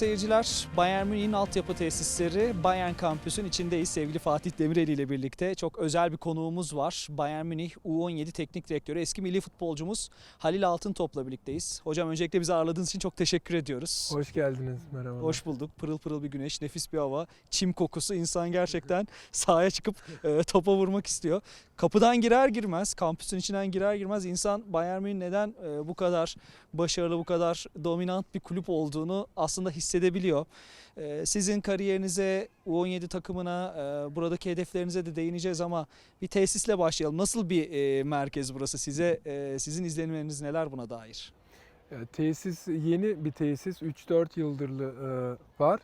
Seyirciler, Bayern Münih'in altyapı tesisleri Bayern Kampüs'ün içindeyiz. Sevgili Fatih Demireli ile birlikte çok özel bir konuğumuz var. Bayern Münih U17 Teknik Direktörü, eski milli futbolcumuz Halil Altıntop'la birlikteyiz. Hocam öncelikle bizi ağırladığınız için çok teşekkür ediyoruz. Hoş geldiniz. Merhaba. Hoş bulduk. Pırıl pırıl bir güneş, nefis bir hava, çim kokusu. İnsan gerçekten sahaya çıkıp e, topa vurmak istiyor. Kapıdan girer girmez, kampüsün içinden girer girmez insan Bayern Münih neden e, bu kadar başarılı, bu kadar dominant bir kulüp olduğunu aslında hissedebiliyor. E, sizin kariyerinize, U17 takımına, e, buradaki hedeflerinize de değineceğiz ama bir tesisle başlayalım. Nasıl bir merkez burası size? Sizin izlenimleriniz neler buna dair? Tesis yeni bir tesis. 3-4 yıldırlı var.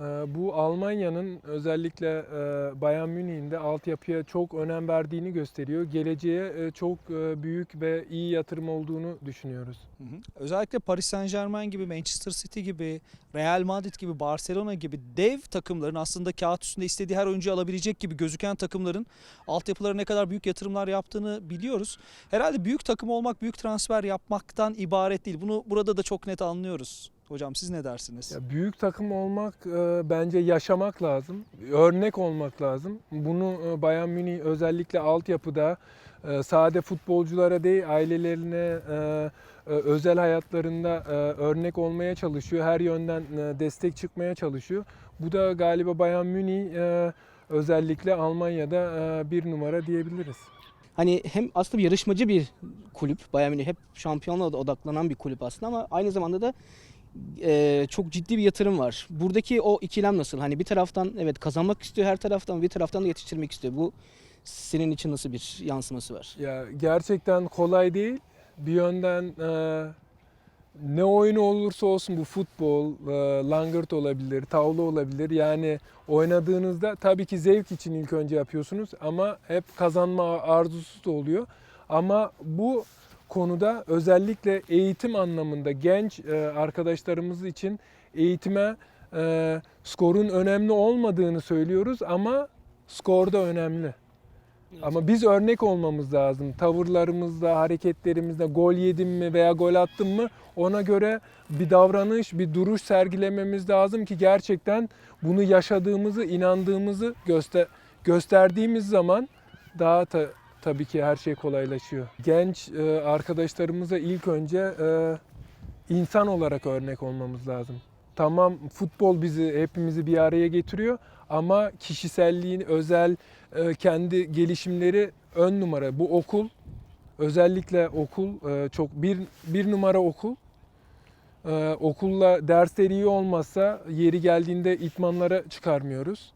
E, bu Almanya'nın özellikle e, Bayern Münih'in de altyapıya çok önem verdiğini gösteriyor. Geleceğe e, çok e, büyük ve iyi yatırım olduğunu düşünüyoruz. Hı hı. Özellikle Paris Saint Germain gibi, Manchester City gibi, Real Madrid gibi, Barcelona gibi dev takımların aslında kağıt üstünde istediği her oyuncuyu alabilecek gibi gözüken takımların altyapılara ne kadar büyük yatırımlar yaptığını biliyoruz. Herhalde büyük takım olmak, büyük transfer yapmaktan ibaret değil. Bunu burada da çok net anlıyoruz. Hocam siz ne dersiniz? Ya, büyük takım olmak e, bence yaşamak lazım. Örnek olmak lazım. Bunu e, Bayern Münih özellikle altyapıda e, sade futbolculara değil ailelerine e, e, özel hayatlarında e, örnek olmaya çalışıyor. Her yönden e, destek çıkmaya çalışıyor. Bu da galiba Bayern Münih e, özellikle Almanya'da e, bir numara diyebiliriz. Hani hem aslında bir yarışmacı bir kulüp. Bayern Münih hep şampiyonluğa da odaklanan bir kulüp aslında ama aynı zamanda da e, çok ciddi bir yatırım var. Buradaki o ikilem nasıl? Hani bir taraftan evet kazanmak istiyor her taraftan bir taraftan da yetiştirmek istiyor. Bu senin için nasıl bir yansıması var? Ya gerçekten kolay değil. Bir yönden e, ne oyunu olursa olsun bu futbol, e, langırt olabilir, tavla olabilir. Yani oynadığınızda tabii ki zevk için ilk önce yapıyorsunuz ama hep kazanma arzusu da oluyor. Ama bu konuda özellikle eğitim anlamında genç e, arkadaşlarımız için eğitime e, skorun önemli olmadığını söylüyoruz ama skor da önemli. Ama biz örnek olmamız lazım. Tavırlarımızda, hareketlerimizde gol yedim mi veya gol attım mı ona göre bir davranış, bir duruş sergilememiz lazım ki gerçekten bunu yaşadığımızı, inandığımızı göster gösterdiğimiz zaman daha ta- tabii ki her şey kolaylaşıyor. Genç e, arkadaşlarımıza ilk önce e, insan olarak örnek olmamız lazım. Tamam futbol bizi hepimizi bir araya getiriyor ama kişiselliğin özel e, kendi gelişimleri ön numara. Bu okul özellikle okul e, çok bir bir numara okul. E, Okulla dersleri iyi olmazsa yeri geldiğinde itmanlara çıkarmıyoruz.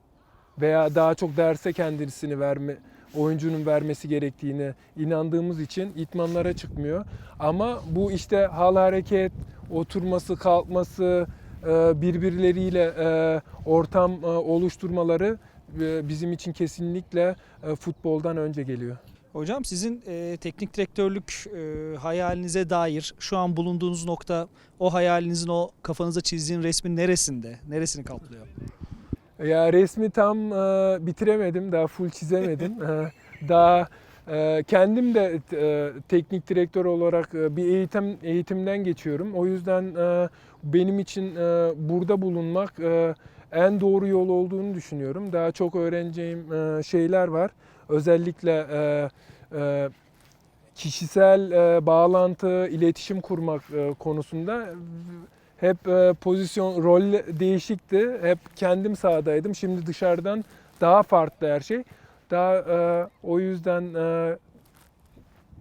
Veya daha çok derse kendisini verme oyuncunun vermesi gerektiğine inandığımız için itmanlara çıkmıyor. Ama bu işte hal hareket, oturması, kalkması, e, birbirleriyle e, ortam e, oluşturmaları bizim için kesinlikle futboldan önce geliyor. Hocam sizin e, teknik direktörlük e, hayalinize dair şu an bulunduğunuz nokta o hayalinizin o kafanıza çizdiğin resmin neresinde? Neresini kaplıyor? Ya resmi tam e, bitiremedim, daha full çizemedim. Daha e, kendim de e, teknik direktör olarak e, bir eğitim eğitimden geçiyorum. O yüzden e, benim için e, burada bulunmak e, en doğru yol olduğunu düşünüyorum. Daha çok öğreneceğim e, şeyler var. Özellikle e, e, kişisel e, bağlantı, iletişim kurmak e, konusunda hep e, pozisyon, rol değişikti. Hep kendim sahadaydım. Şimdi dışarıdan daha farklı her şey. Daha e, o yüzden e,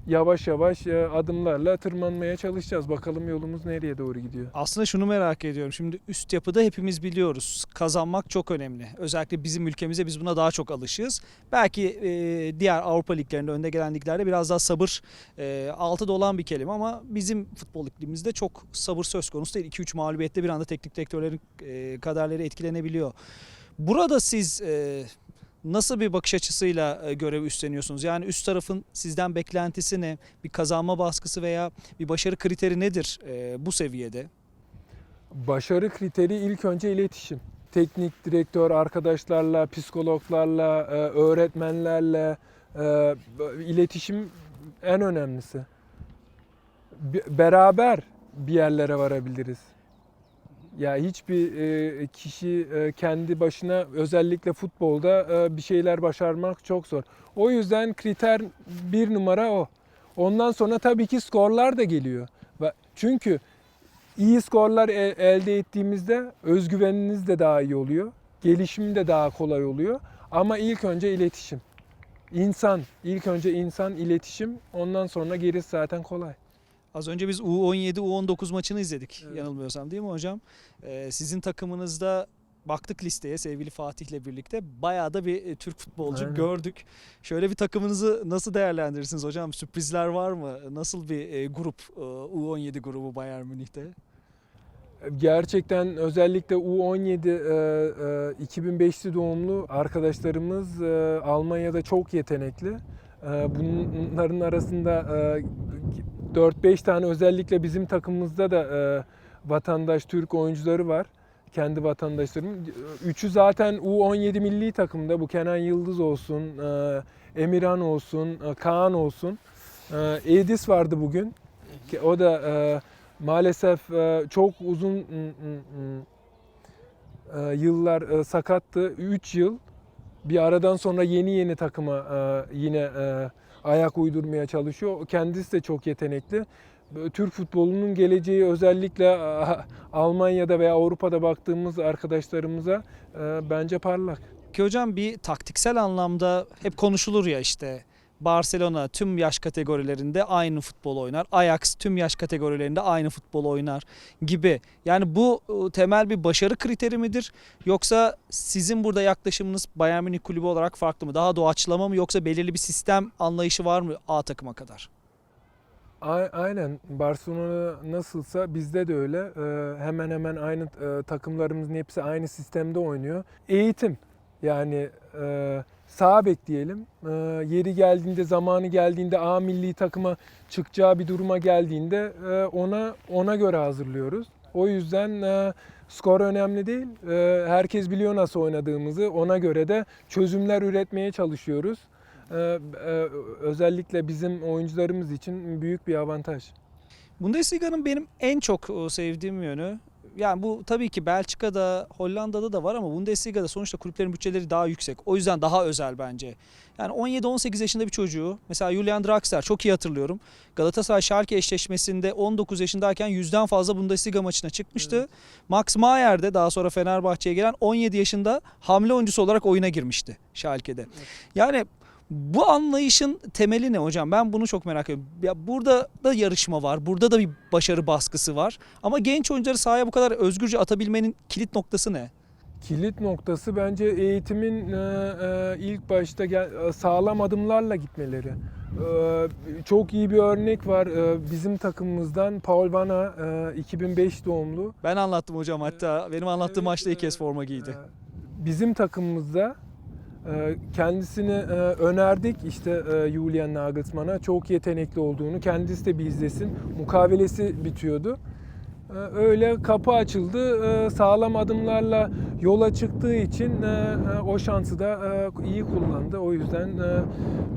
yavaş yavaş e, adımlarla tırmanmaya çalışacağız. Bakalım yolumuz nereye doğru gidiyor. Aslında şunu merak ediyorum. Şimdi üst yapıda hepimiz biliyoruz. Kazanmak çok önemli. Özellikle bizim ülkemize biz buna daha çok alışığız. Belki e, diğer Avrupa liglerinde, önde gelen liglerde biraz daha sabır e, altıda olan bir kelime ama bizim futbol iklimimizde çok sabır söz konusu değil. 2-3 mağlubiyette bir anda teknik direktörlerin kaderleri etkilenebiliyor. Burada siz nasıl bir bakış açısıyla e, görev üstleniyorsunuz? Yani üst tarafın sizden beklentisi ne? Bir kazanma baskısı veya bir başarı kriteri nedir e, bu seviyede? Başarı kriteri ilk önce iletişim. Teknik direktör arkadaşlarla, psikologlarla, e, öğretmenlerle iletişim en önemlisi. Be- Beraber bir yerlere varabiliriz. Ya hiçbir e, kişi e, kendi başına özellikle futbolda e, bir şeyler başarmak çok zor. O yüzden kriter bir numara o. Ondan sonra tabii ki skorlar da geliyor. Çünkü iyi skorlar elde ettiğimizde özgüveniniz de daha iyi oluyor. Gelişim de daha kolay oluyor. Ama ilk önce iletişim. İnsan, ilk önce insan, iletişim. Ondan sonra gerisi zaten kolay. Az önce biz U17, U19 maçını izledik Evet. yanılmıyorsam değil mi hocam? Ee, sizin takımınızda baktık listeye sevgili Fatih'le birlikte bayağı da bir e, Türk futbolcu Aynen. gördük. Şöyle bir takımınızı nasıl değerlendirirsiniz hocam? Sürprizler var mı? Nasıl bir e, grup e, U17 grubu Bayern Münih'te? Gerçekten özellikle U17 e, e, 2005'li doğumlu arkadaşlarımız Almanya'da çok yetenekli. Bunların arasında 4-5 tane özellikle bizim takımımızda da e, vatandaş Türk oyuncuları var. Kendi vatandaşlarım. Üçü zaten U17 milli takımda. Bu Kenan Yıldız olsun, e, Emirhan olsun, e, Kaan olsun. E, Edis vardı bugün. O da e, maalesef e, çok uzun e, yıllar e, sakattı. 3 yıl. Bir aradan sonra yeni yeni takıma e, yine e, ayak uydurmaya çalışıyor. Kendisi de çok yetenekli. Böyle Türk futbolunun geleceği özellikle e, Almanya'da veya Avrupa'da baktığımız arkadaşlarımıza e, bence parlak. Ki hocam bir taktiksel anlamda hep konuşulur ya işte Barcelona tüm yaş kategorilerinde aynı futbol oynar. Ajax tüm yaş kategorilerinde aynı futbol oynar gibi. Yani bu e, temel bir başarı kriteri midir? Yoksa sizin burada yaklaşımınız Bayern Münih kulübü olarak farklı mı? Daha doğaçlama mı yoksa belirli bir sistem anlayışı var mı A takıma kadar? Aynen Barcelona nasılsa bizde de öyle. Ee, hemen hemen aynı e, takımlarımızın hepsi aynı sistemde oynuyor. Eğitim yani e, sağ bek diyelim. E, yeri geldiğinde, zamanı geldiğinde A milli takıma çıkacağı bir duruma geldiğinde e, ona ona göre hazırlıyoruz. O yüzden e, skor önemli değil. E, herkes biliyor nasıl oynadığımızı. Ona göre de çözümler üretmeye çalışıyoruz. Ee, e, özellikle bizim oyuncularımız için büyük bir avantaj. Bundesliga'nın benim en çok e, sevdiğim yönü yani bu tabii ki Belçika'da, Hollanda'da da var ama Bundesliga'da sonuçta kulüplerin bütçeleri daha yüksek. O yüzden daha özel bence. Yani 17-18 yaşında bir çocuğu mesela Julian Draxler çok iyi hatırlıyorum. Galatasaray Schalke eşleşmesinde 19 yaşındayken yüzden fazla Bundesliga maçına çıkmıştı. Max Mayer de daha sonra Fenerbahçe'ye gelen 17 yaşında hamle oyuncusu olarak oyuna girmişti Schalke'de. Yani bu anlayışın temeli ne hocam? Ben bunu çok merak ediyorum. Ya burada da yarışma var. Burada da bir başarı baskısı var. Ama genç oyuncuları sahaya bu kadar özgürce atabilmenin kilit noktası ne? Kilit noktası bence eğitimin e, e, ilk başta e, sağlam adımlarla gitmeleri. Çok iyi bir örnek var bizim takımımızdan Paul Van'a e, 2005 doğumlu. Ben anlattım hocam hatta. Benim anlattığım Evet, maçta ilk kez forma giydi. Bizim takımımızda kendisini e, önerdik işte e, Julian Nagelsmann'a çok yetenekli olduğunu kendisi de bir izlesin. Mukavelesi bitiyordu. E, Öyle kapı açıldı. E, Sağlam adımlarla yola çıktığı için e, e, o şansı da e, iyi kullandı. O yüzden e,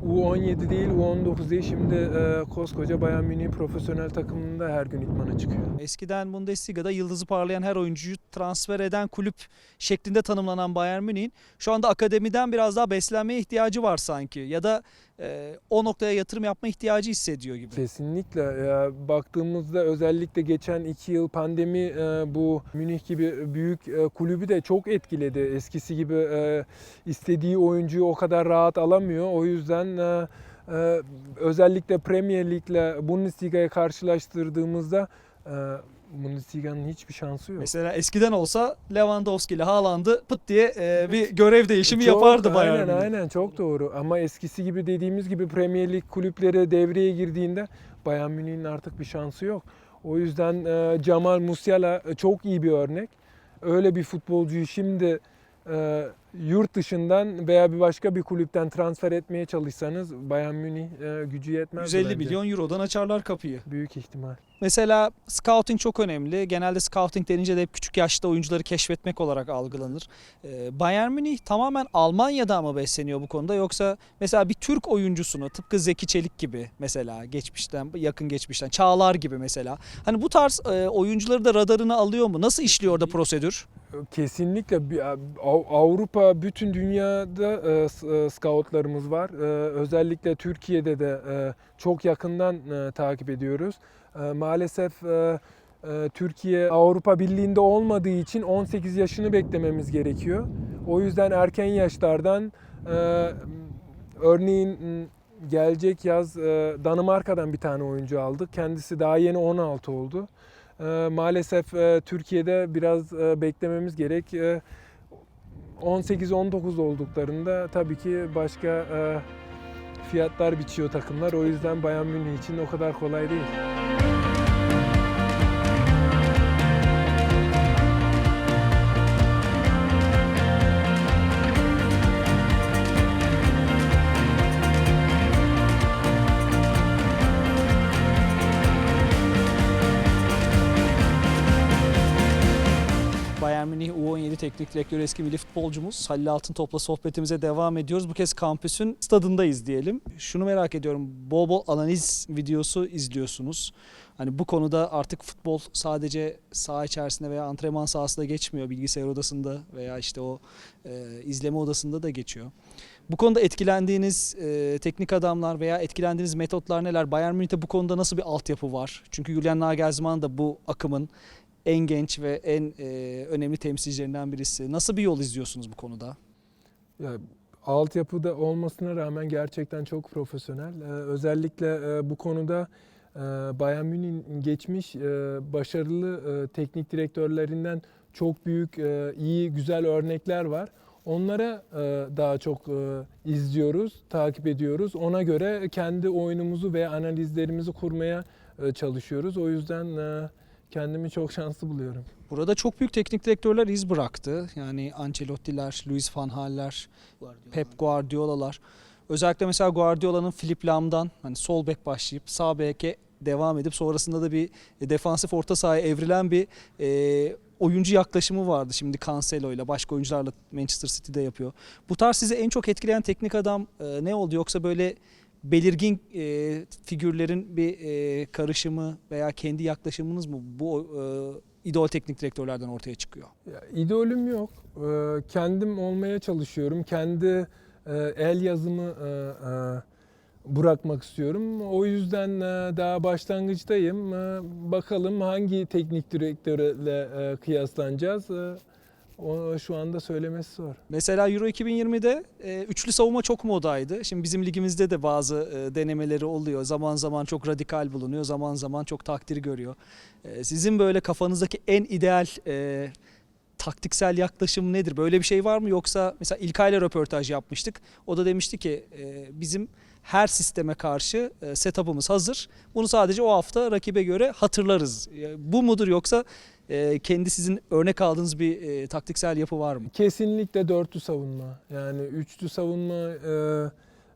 U17 değil U19 değil şimdi koskoca Bayern Münih profesyonel takımında her gün idmana çıkıyor. Eskiden Bundesliga'da yıldızı parlayan her oyuncuyu transfer eden kulüp şeklinde tanımlanan Bayern Münih'in şu anda akademiden biraz daha beslenmeye ihtiyacı var sanki. Ya da e, o noktaya yatırım yapma ihtiyacı hissediyor gibi. Kesinlikle. Ya, baktığımızda özellikle geçen iki yıl pandemi e, bu Münih gibi büyük e, kulübü de çok etkiledi. Eskisi gibi e, istediği oyuncuyu o kadar rahat alamıyor. O yüzden e, e, özellikle Premier Lig'le Bundesliga'yı karşılaştırdığımızda e, Bundesliga'nın hiçbir şansı yok. Mesela eskiden olsa Lewandowski ile Haaland'ı pıt diye e, bir görev değişimi Çok, yapardı Bayern Aynen Münih. aynen çok doğru. Ama eskisi gibi dediğimiz gibi Premier Lig kulüpleri devreye girdiğinde Bayern Münih'in artık bir şansı yok. O yüzden e, Cemal Musiala çok iyi bir örnek. Öyle bir futbolcuyu şimdi e, yurt dışından veya bir başka bir kulüpten transfer etmeye çalışsanız Bayern Münih e, gücü yetmez. 150 bence. milyon eurodan açarlar kapıyı. Büyük ihtimal. Mesela scouting çok önemli. Genelde scouting denince de hep küçük yaşta oyuncuları keşfetmek olarak algılanır. Ee, Bayern Münih tamamen Almanya'da mı besleniyor bu konuda yoksa mesela bir Türk oyuncusunu tıpkı Zeki Çelik gibi mesela geçmişten yakın geçmişten Çağlar gibi mesela. Hani bu tarz e, oyuncuları da radarına alıyor mu? Nasıl işliyor orada prosedür? Kesinlikle bir- Av- Avrupa, bütün dünyada e, e, scoutlarımız var. E, Özellikle Türkiye'de de e, çok yakından e, takip ediyoruz. E, Maalesef e, e, Türkiye Avrupa Birliği'nde olmadığı için 18 yaşını beklememiz gerekiyor. O yüzden erken yaşlardan e, örneğin gelecek yaz e, Danimarka'dan bir tane oyuncu aldık. Kendisi daha yeni 16 oldu. E, Maalesef e, Türkiye'de biraz e, beklememiz gerek. E, 18-19 olduklarında tabii ki başka e, fiyatlar biçiyor takımlar. O yüzden Bayern Münih için o kadar kolay değil. Teknik direktörü eski milli futbolcumuz Halil Altıntop'la sohbetimize devam ediyoruz. Bu kez kampüsün stadındayız diyelim. Şunu merak ediyorum. Bol bol analiz videosu izliyorsunuz. Hani bu konuda artık futbol sadece saha içerisinde veya antrenman sahasında geçmiyor. Bilgisayar odasında veya işte o e, izleme odasında da geçiyor. Bu konuda etkilendiğiniz e, teknik adamlar veya etkilendiğiniz metotlar neler? Bayern Münih'te bu konuda nasıl bir altyapı var? Çünkü Julian Nagelsmann da bu akımın en genç ve en e, önemli temsilcilerinden birisi. Nasıl bir yol izliyorsunuz bu konuda? Ya, altyapıda olmasına rağmen gerçekten çok profesyonel. Ee, özellikle e, bu konuda e, Bayern Münih'in geçmiş e, başarılı e, teknik direktörlerinden çok büyük, e, iyi, güzel örnekler var. Onlara e, daha çok e, izliyoruz, takip ediyoruz. Ona göre kendi oyunumuzu ve analizlerimizi kurmaya e, çalışıyoruz. O yüzden e, kendimi çok şanslı buluyorum. Burada çok büyük teknik direktörler iz bıraktı. Yani Ancelotti'ler, Luis van Gaal'ler, Pep Guardiola'lar. Özellikle mesela Guardiola'nın Philip Lam'dan hani sol bek başlayıp sağ beke devam edip sonrasında da bir defansif orta sahaya evrilen bir e, oyuncu yaklaşımı vardı. Şimdi Cancelo ile başka oyuncularla Manchester City'de yapıyor. Bu tarz sizi en çok etkileyen teknik adam e, ne oldu? Yoksa böyle belirgin e, figürlerin bir e, karışımı veya kendi yaklaşımınız mı bu e, idol teknik direktörlerden ortaya çıkıyor? Ya, idolüm yok. Ee, kendim olmaya çalışıyorum. Kendi e, el yazımı e, e, bırakmak istiyorum. O yüzden e, daha başlangıçtayım. E, bakalım hangi teknik direktörle e, kıyaslanacağız. E, o şu anda söylemesi zor. Mesela Euro 2020'de e, üçlü savunma çok modaydı. Şimdi bizim ligimizde de bazı e, denemeleri oluyor. Zaman zaman çok radikal bulunuyor, zaman zaman çok takdir görüyor. E, sizin böyle kafanızdaki en ideal e, taktiksel yaklaşım nedir? Böyle bir şey var mı? Yoksa mesela İlkay'la röportaj yapmıştık. O da demişti ki e, bizim her sisteme karşı e, setup'ımız hazır. Bunu sadece o hafta rakibe göre hatırlarız. E, bu mudur yoksa e, kendi sizin örnek aldığınız bir e, taktiksel yapı var mı? Kesinlikle dörtlü savunma. Yani üçlü savunma e,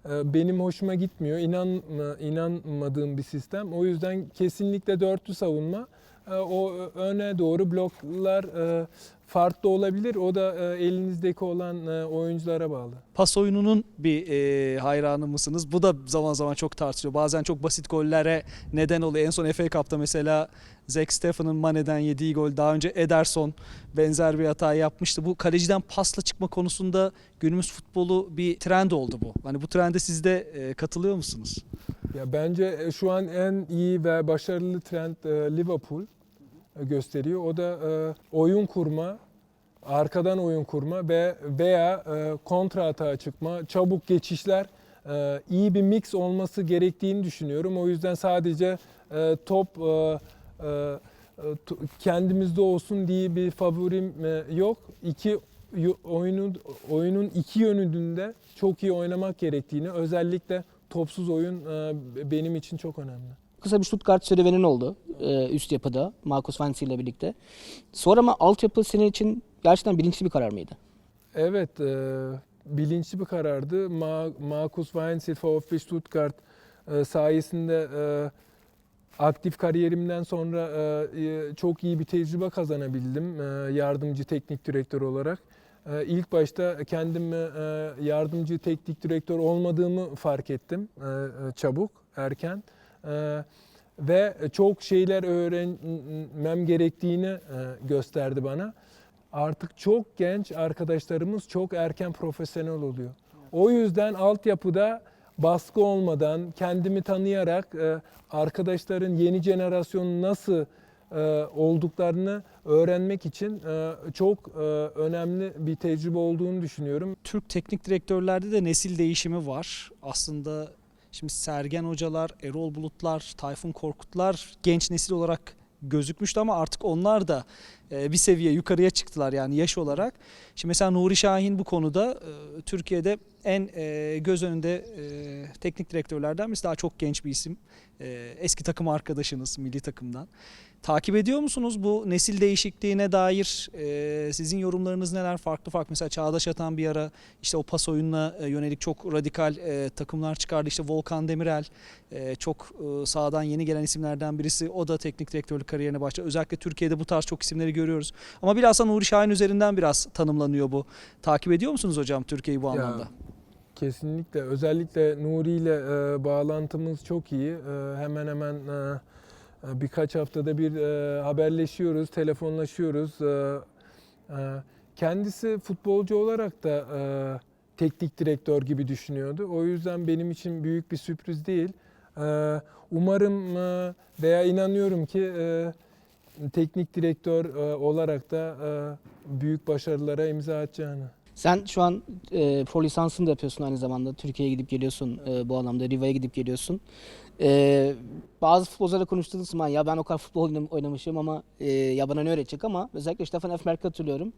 e, benim hoşuma gitmiyor. İnanma, inanmadığım bir sistem. O yüzden kesinlikle dörtlü savunma. E, o öne doğru bloklar e, farklı olabilir. O da e, elinizdeki olan e, oyunculara bağlı. Pas oyununun bir e, hayranı mısınız? Bu da zaman zaman çok tartışılıyor. Bazen çok basit gollere neden oluyor. En son FA Cup'ta mesela Zack Stephen'ın Mane'den yediği gol. Daha önce Ederson benzer bir hata yapmıştı. Bu kaleciden pasla çıkma konusunda günümüz futbolu bir trend oldu bu. Hani bu trende siz de e, katılıyor musunuz? Ya bence şu an en iyi ve başarılı trend Liverpool gösteriyor. O da e, oyun kurma, arkadan oyun kurma ve veya e, kontra atağa çıkma, çabuk geçişler e, iyi bir mix olması gerektiğini düşünüyorum. O yüzden sadece e, top e, e, e, kendimizde olsun diye bir favorim e, yok. İki oyunun oyunun iki yönünde çok iyi oynamak gerektiğini özellikle topsuz oyun e, benim için çok önemli. Kısa bir Stuttgart serüvenin oldu e, üst yapıda Marcus Fancy ile birlikte. Sonra ama altyapı senin için gerçekten bilinçli bir karar mıydı? Evet, e, bilinçli bir karardı. Ma Markus Weinziel VfB Stuttgart e, sayesinde e, aktif kariyerimden sonra e, e, çok iyi bir tecrübe kazanabildim e, yardımcı teknik direktör olarak. E, ilk başta kendimi e, yardımcı teknik direktör olmadığımı fark ettim e, e, çabuk, erken. E, ve çok şeyler öğrenmem gerektiğini e, gösterdi bana. Artık çok genç arkadaşlarımız çok erken profesyonel oluyor. O yüzden altyapıda baskı olmadan kendimi tanıyarak e, arkadaşların yeni jenerasyonun nasıl e, olduklarını öğrenmek için çok önemli bir tecrübe olduğunu düşünüyorum. Türk teknik direktörlerde de nesil değişimi var. Aslında şimdi Sergen Hocalar, Erol Bulutlar, Tayfun Korkutlar genç nesil olarak gözükmüştü ama artık onlar da bir seviye yukarıya çıktılar yani yaş olarak. Şimdi mesela Nuri Şahin bu konuda e, Türkiye'de en e, göz önünde e, teknik direktörlerden birisi daha çok genç bir isim. E, Eski takım arkadaşınız milli takımdan. Takip ediyor musunuz bu nesil değişikliğine dair e, sizin yorumlarınız neler? Farklı farklı mesela Çağdaş Atan bir ara işte o pas oyununa e, yönelik çok radikal e, takımlar çıkardı. İşte Volkan Demirel e, çok e, sağdan yeni gelen isimlerden birisi. O da teknik direktörlük kariyerine başladı. Özellikle Türkiye'de bu tarz çok isimleri görüyoruz. Ama bilhassa Nuri Şahin üzerinden biraz tanımlanıyor bu. Takip ediyor musunuz hocam Türkiye'yi bu Ya, anlamda? Kesinlikle. Özellikle Nuri ile e, bağlantımız çok iyi. E, hemen hemen e, e, birkaç haftada bir e, haberleşiyoruz, telefonlaşıyoruz. E, e, kendisi futbolcu olarak da e, teknik direktör gibi düşünüyordu. O yüzden benim için büyük bir sürpriz değil. E, umarım e, veya inanıyorum ki e, teknik direktör e, olarak da e, büyük başarılara imza atacağını. Sen şu an e, pro lisansını da yapıyorsun aynı zamanda. Türkiye'ye gidip geliyorsun e, bu anlamda. Riva'ya gidip geliyorsun. E, bazı futbolcularla konuştuğunuz zaman ya ben o kadar futbol oynam- oynamışım ama e, ya bana ne öğretecek ama özellikle Stefan Effenberg'i hatırlıyorum.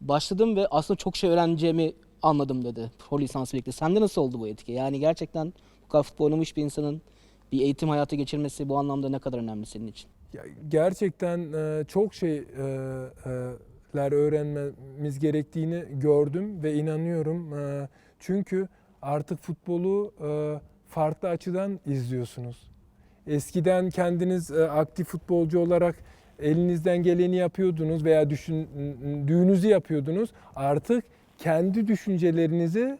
Başladım ve aslında çok şey öğreneceğimi anladım dedi pro lisans birlikte. Sende nasıl oldu bu etki? Yani gerçekten bu kadar futbol oynamış bir insanın bir eğitim hayatı geçirmesi bu anlamda ne kadar önemli senin için? Gerçekten e, çok şeyler öğrenmemiz gerektiğini gördüm ve inanıyorum. E, Çünkü artık futbolu e, farklı açıdan izliyorsunuz. Eskiden kendiniz e, aktif futbolcu olarak elinizden geleni yapıyordunuz veya düşündüğünüzü yapıyordunuz. Artık kendi düşüncelerinizi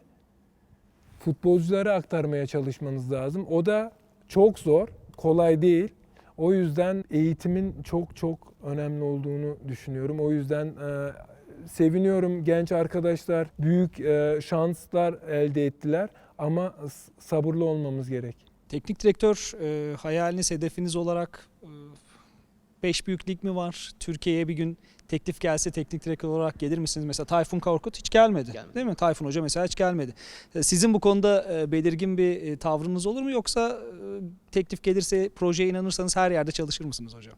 futbolculara aktarmaya çalışmanız lazım. O da çok zor, kolay değil. O yüzden eğitimin çok çok önemli olduğunu düşünüyorum. O yüzden e, seviniyorum genç arkadaşlar büyük e, şanslar elde ettiler ama sabırlı olmamız gerek. Teknik direktör e, hayaliniz, hedefiniz olarak 5 büyük lig mi var? Türkiye'ye bir gün teklif gelse teknik direktör olarak gelir misiniz? Mesela Tayfun Korkut hiç gelmedi. Gelmedi. Değil mi? Tayfun Hoca mesela hiç gelmedi. E, Sizin bu konuda e, belirgin bir e, tavrınız olur mu yoksa e, teklif gelirse projeye inanırsanız her yerde çalışır mısınız hocam?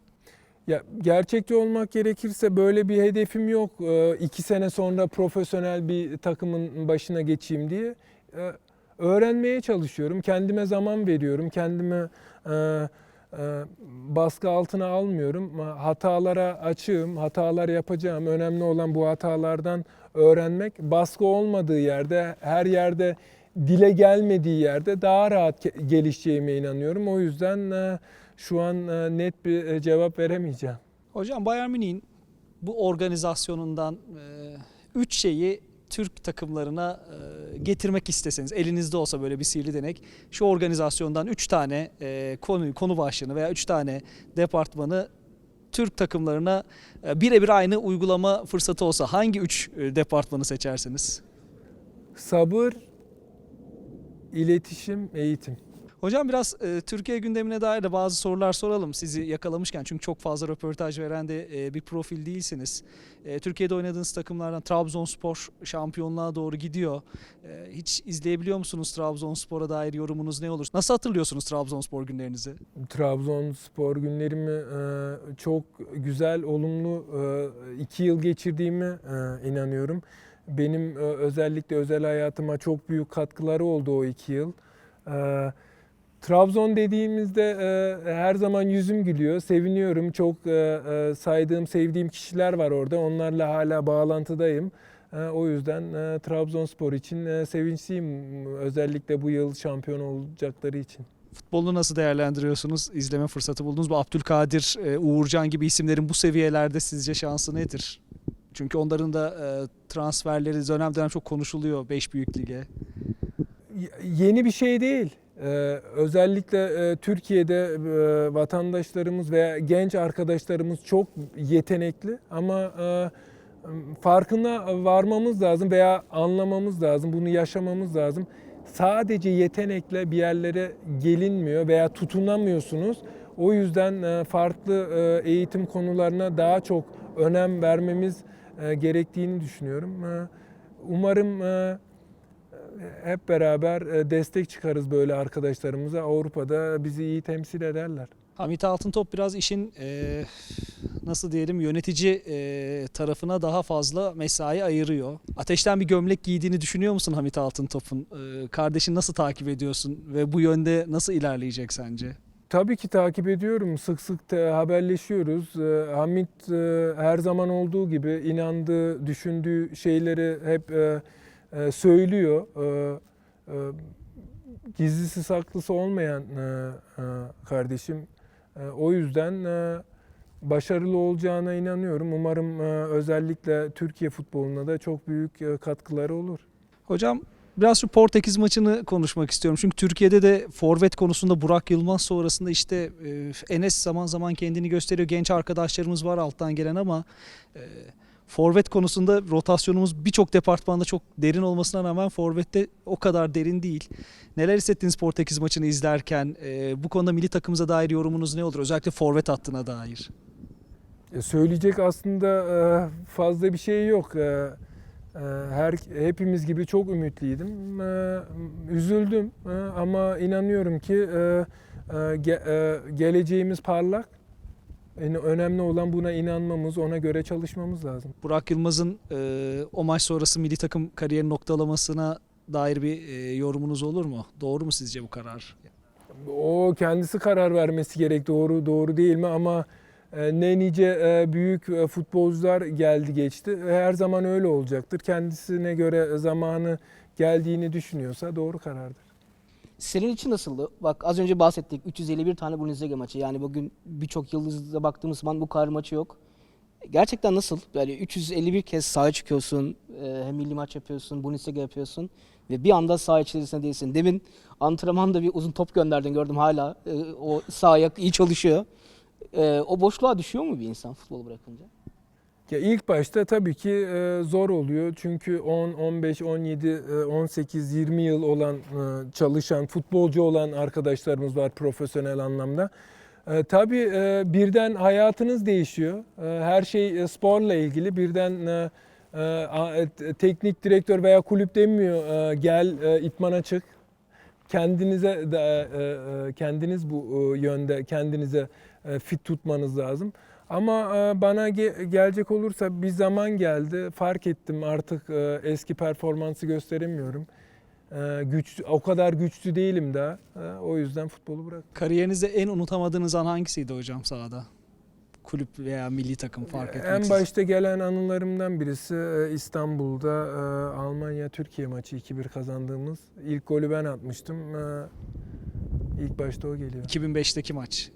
Ya gerçekçi olmak gerekirse böyle bir hedefim yok. Ee, iki sene sonra profesyonel bir takımın başına geçeyim diye. Ee, öğrenmeye çalışıyorum. Kendime zaman veriyorum. Kendime e, e, baskı altına almıyorum. Hatalara açığım. Hatalar yapacağım. Önemli olan bu hatalardan öğrenmek. Baskı olmadığı yerde, her yerde dile gelmediği yerde daha rahat gelişeceğime inanıyorum. O yüzden e, şu an e, net bir e, cevap veremeyeceğim. Hocam Bayern Münih'in bu organizasyonundan 3 şeyi Türk takımlarına getirmek isteseniz elinizde olsa böyle bir sihirli denek şu organizasyondan 3 tane e, konu konu başlığını veya 3 tane departmanı Türk takımlarına birebir aynı uygulama fırsatı olsa hangi 3 departmanı seçersiniz? Sabır, iletişim, eğitim. Hocam biraz e, Türkiye gündemine dair de bazı sorular soralım sizi yakalamışken. Çünkü çok fazla röportaj veren de e, bir profil değilsiniz. E, Türkiye'de oynadığınız takımlardan Trabzonspor şampiyonluğa doğru gidiyor. E, hiç izleyebiliyor musunuz Trabzonspor'a dair yorumunuz ne olur? Nasıl hatırlıyorsunuz Trabzonspor günlerinizi? Trabzonspor günlerimi e, çok güzel, olumlu e, iki yıl geçirdiğimi e, inanıyorum. Benim e, özellikle özel hayatıma çok büyük katkıları oldu o iki yıl. E, Trabzon dediğimizde e, her zaman yüzüm gülüyor, seviniyorum. Çok saydığım, sevdiğim kişiler var orada. Onlarla hala bağlantıdayım. O yüzden e, Trabzonspor için sevinçliyim. Özellikle bu yıl şampiyon olacakları için. Futbolunu nasıl değerlendiriyorsunuz? İzleme fırsatı buldunuz mu? Abdülkadir, Uğurcan gibi isimlerin bu seviyelerde sizce şansı nedir? Çünkü onların da e, transferleri dönem dönem çok konuşuluyor 5 büyük lige. Yeni bir şey değil. Ee, özellikle e, Türkiye'de e, vatandaşlarımız veya genç arkadaşlarımız çok yetenekli ama e, farkına varmamız lazım veya anlamamız lazım, bunu yaşamamız lazım. Sadece yetenekle bir yerlere gelinmiyor veya tutunamıyorsunuz. O yüzden e, farklı e, eğitim konularına daha çok önem vermemiz e, gerektiğini düşünüyorum. E, Umarım e, hep beraber destek çıkarız böyle arkadaşlarımıza. Avrupa'da bizi iyi temsil ederler. Hamit Altıntop biraz işin nasıl diyelim yönetici tarafına daha fazla mesai ayırıyor. Ateşten bir gömlek giydiğini düşünüyor musun Hamit Altıntop'un? E, kardeşini nasıl takip ediyorsun ve bu yönde nasıl ilerleyecek sence? Tabii ki takip ediyorum. Sık sık haberleşiyoruz. Ee, Hamit e, her zaman olduğu gibi inandığı, düşündüğü şeyleri hep e, e, söylüyor. Ee, Gizlisi saklısı olmayan kardeşim. O yüzden başarılı olacağına inanıyorum. Umarım özellikle Türkiye futboluna da çok büyük katkıları olur. Hocam biraz şu Portekiz maçını konuşmak istiyorum. Çünkü Türkiye'de de forvet konusunda Burak Yılmaz sonrasında işte Enes zaman zaman kendini gösteriyor. Genç arkadaşlarımız var alttan gelen ama e, forvet konusunda rotasyonumuz birçok departmanda çok derin olmasına rağmen forvette o kadar derin değil. Neler hissettiniz Portekiz maçını izlerken? E, bu konuda milli takımımıza dair yorumunuz ne olur? Özellikle forvet hattına dair. E, Söyleyecek aslında fazla bir şey yok. E, e, Her hepimiz gibi çok ümitliydim. E, Üzüldüm e, ama inanıyorum ki ge- geleceğimiz parlak. Önemli olan buna inanmamız, ona göre çalışmamız lazım. Burak Yılmaz'ın e, o maç sonrası milli takım kariyerini noktalamasına dair bir e, yorumunuz olur mu? Doğru mu sizce bu karar? O kendisi karar vermesi gerek doğru doğru değil mi ama ne nice e, büyük e, futbolcular geldi geçti. Her zaman öyle olacaktır. Kendisine göre zamanı geldiğini düşünüyorsa doğru karardır. Senin için nasıldı? Bak az önce bahsettik 351 tane Bundesliga maçı. Yani bugün birçok yıldızda baktığımız zaman bu kadar maçı yok. Gerçekten nasıl? Yani 351 kez sahaya çıkıyorsun, e, hem milli maç yapıyorsun, Bundesliga yapıyorsun ve bir anda saha içerisinde değilsin. Demin antrenmanda bir uzun top gönderdin gördüm hala. E, o sağ ayak iyi çalışıyor. E, o boşluğa düşüyor mu bir insan futbolu bırakınca? Ya ilk başta tabii ki e, zor oluyor. Çünkü 10, 15, 17, e, 18, 20 yıl olan e, çalışan, futbolcu olan arkadaşlarımız var profesyonel anlamda. E, tabii e, birden hayatınız değişiyor. E, her şey e, sporla ilgili. Birden e, e, e, teknik direktör veya kulüp demiyor e, gel e, itmana çık. Kendinize de, e, e, kendiniz bu e, yönde kendinize fit tutmanız lazım. Ama bana ge- gelecek olursa bir zaman geldi. Fark ettim artık eski performansı gösteremiyorum. Güç o kadar güçlü değilim daha. O yüzden futbolu bırak. Kariyerinizde en unutamadığınız an hangisiydi hocam sahada? Kulüp veya milli takım fark En etmeksizin. başta gelen anılarımdan birisi e, İstanbul'da e, Almanya Türkiye maçı 2-1 kazandığımız. İlk golü ben atmıştım. E, İlk başta o geliyor. 2005'teki maç.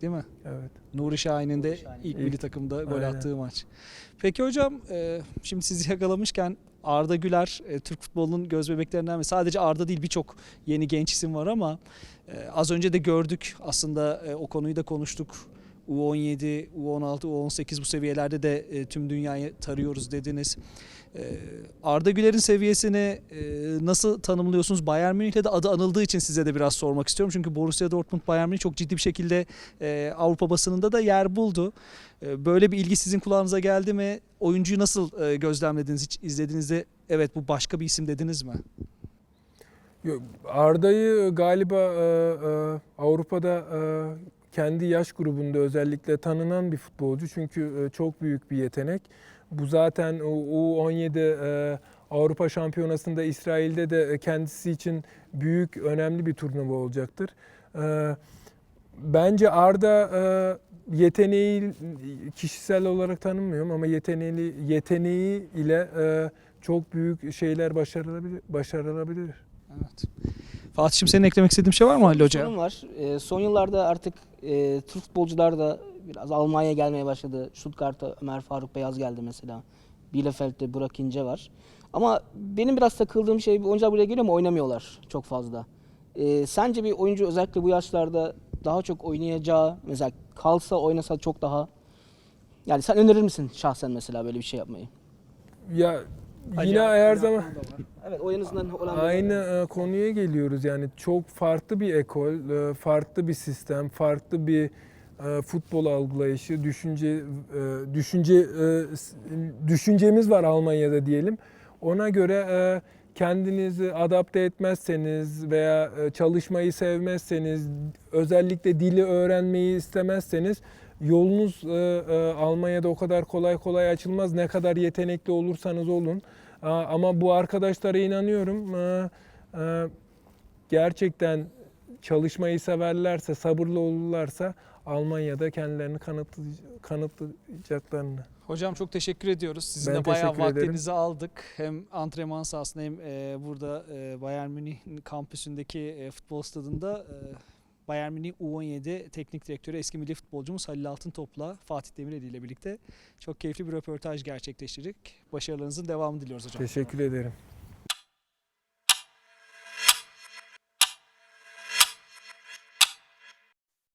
Değil mi? Evet. Nuri Şahin'in de Nuri Şahin. ilk İlk- milli takımda gol Aynen. attığı maç. Peki hocam şimdi sizi yakalamışken Arda Güler Türk futbolunun göz bebeklerinden ve sadece Arda değil birçok yeni genç isim var ama az önce de gördük aslında o konuyu da konuştuk. U17, U16, U18 bu seviyelerde de e, tüm dünyayı tarıyoruz dediniz. E, Arda Güler'in seviyesini e, nasıl tanımlıyorsunuz? Bayern Münih'le de adı anıldığı için size de biraz sormak istiyorum. Çünkü Borussia Dortmund Bayern Münih çok ciddi bir şekilde e, Avrupa basınında da yer buldu. E, böyle bir ilgi sizin kulağınıza geldi mi? Oyuncuyu nasıl e, gözlemlediniz? Hiç izlediğinizde evet bu başka bir isim dediniz mi? Arda'yı galiba e, e, Avrupa'da e, kendi yaş grubunda özellikle tanınan bir futbolcu. Çünkü e, çok büyük bir yetenek. Bu zaten U- U17 e, Avrupa Şampiyonası'nda İsrail'de de kendisi için büyük, önemli bir turnuva olacaktır. E, Bence Arda e, yeteneği kişisel olarak tanımıyorum ama yeteneği yeteneği ile e, çok büyük şeyler başarılabilir. başarılabilir. Evet. Fatih'im senin eklemek istediğin bir şey var mı Halil Hoca? Sorun var. Son yıllarda artık e, Türk futbolcular da biraz Almanya'ya gelmeye başladı. Stuttgart'ta Ömer Faruk Beyaz geldi mesela. Bielefeld'de Burak İnce var. Ama benim biraz takıldığım şey oyuncular buraya geliyor ama oynamıyorlar çok fazla. Ee, sence bir oyuncu özellikle bu yaşlarda daha çok oynayacağı mesela kalsa oynasa çok daha yani sen önerir misin şahsen mesela böyle bir şey yapmayı? Ya yine abi, her zaman. Evet o en azından olan Aynı e, konuya geliyoruz yani çok farklı bir ekol, e, farklı bir sistem, farklı bir e, futbol algılayışı, düşünce e, düşünce e, s- düşüncemiz var Almanya'da diyelim. Ona göre e, kendinizi adapte etmezseniz veya e, çalışmayı sevmezseniz, özellikle dili öğrenmeyi istemezseniz yolunuz e, e, Almanya'da o kadar kolay kolay açılmaz. Ne kadar yetenekli olursanız olun. Aa, Ama bu arkadaşlara inanıyorum. Ee, e, Gerçekten çalışmayı severlerse, sabırlı olurlarsa Almanya'da kendilerini kanıtlay- kanıtlayacaklarını. Hocam çok teşekkür ediyoruz. Sizin Ben de bayağı teşekkür ederim. vaktinizi aldık. Hem antrenman sahasında hem e, burada e, Bayern Münih kampüsündeki e, futbol stadında e, Bayern Münih U17 teknik direktörü eski milli futbolcumuz Halil Altıntop'la Fatih Demireli ile birlikte çok keyifli bir röportaj gerçekleştirdik. Başarılarınızın devamını diliyoruz hocam. Teşekkür ederim.